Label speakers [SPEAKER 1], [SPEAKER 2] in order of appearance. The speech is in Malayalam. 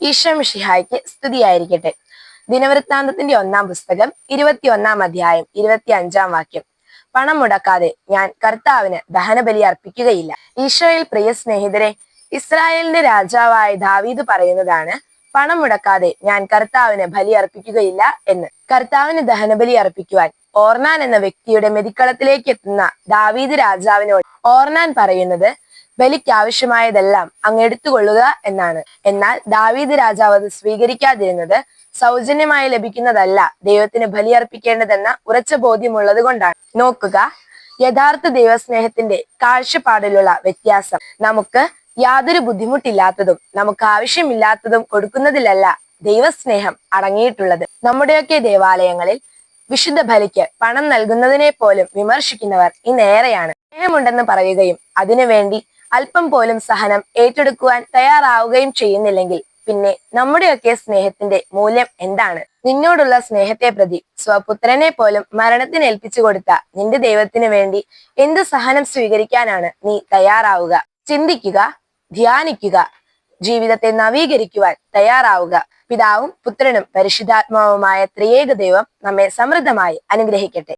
[SPEAKER 1] ഈശ്വമിഷിഹായ്ക്ക് സ്തുതിയായിരിക്കട്ടെ. ദിനവൃത്താന്തത്തിന്റെ ഒന്നാം പുസ്തകം ഇരുപത്തിയൊന്നാം അധ്യായം ഇരുപത്തി അഞ്ചാം വാക്യം. പണം മുടക്കാതെ ഞാൻ കർത്താവിന് ദഹനബലി അർപ്പിക്കുകയില്ല. ഈശോയിൽ പ്രിയ സ്നേഹിതരെ ഇസ്രായേലിന്റെ രാജാവായ ദാവീദ് പറയുന്നതാണ് പണം മുടക്കാതെ ഞാൻ കർത്താവിന് ബലി അർപ്പിക്കുകയില്ല എന്ന്. കർത്താവിന് ദഹനബലി അർപ്പിക്കുവാൻ ഓർനാൻ എന്ന വ്യക്തിയുടെ മെതിക്കളത്തിലേക്ക് എത്തുന്ന ദാവീദ് രാജാവിനോട് ഓർനാൻ പറയുന്നത് ബലിക്ക് ആവശ്യമായതെല്ലാം അങ്ങ് എടുത്തുകൊള്ളുക എന്നാണ്. എന്നാൽ ദാവീദ് രാജാവ് അത് സ്വീകരിക്കാതിരുന്നത് സൗജന്യമായി ലഭിക്കുന്നതല്ല ദൈവത്തിന് ബലിയർപ്പിക്കേണ്ടതെന്ന ഉറച്ച ബോധ്യമുള്ളത് കൊണ്ടാണ്. നോക്കുക യഥാർത്ഥ ദൈവസ്നേഹത്തിന്റെ കാഴ്ചപ്പാടിലുള്ള വ്യത്യാസം. നമുക്ക് യാതൊരു ബുദ്ധിമുട്ടില്ലാത്തതും നമുക്ക് ആവശ്യമില്ലാത്തതും കൊടുക്കുന്നതിലല്ല ദൈവസ്നേഹം അടങ്ങിയിട്ടുള്ളത്. നമ്മുടെയൊക്കെ ദേവാലയങ്ങളിൽ വിശുദ്ധ ബലിക്ക് പണം നൽകുന്നതിനെ പോലും വിമർശിക്കുന്നവർ ഇന്നേറെയാണ്. സ്നേഹമുണ്ടെന്ന് പറയുകയും അതിനുവേണ്ടി അല്പം പോലും സഹനം ഏറ്റെടുക്കുവാൻ തയ്യാറാവുകയും ചെയ്യുന്നില്ലെങ്കിൽ പിന്നെ നമ്മുടെയൊക്കെ സ്നേഹത്തിന്റെ മൂല്യം എന്താണ്? നിന്നോടുള്ള സ്നേഹത്തെ പ്രതി സ്വപുത്രനെ പോലും മരണത്തിന് ഏൽപ്പിച്ചു കൊടുത്ത നിന്റെ ദൈവത്തിന് വേണ്ടി എന്ത് സഹനം സ്വീകരിക്കാനാണ് നീ തയ്യാറാവുക? ചിന്തിക്കുക ധ്യാനിക്കുക ജീവിതത്തെ നവീകരിക്കുവാൻ തയ്യാറാവുക. പിതാവും പുത്രനും പരിശുദ്ധാത്മാവുമായ ത്രിയേക ദൈവം നമ്മെ സമൃദ്ധമായി അനുഗ്രഹിക്കട്ടെ.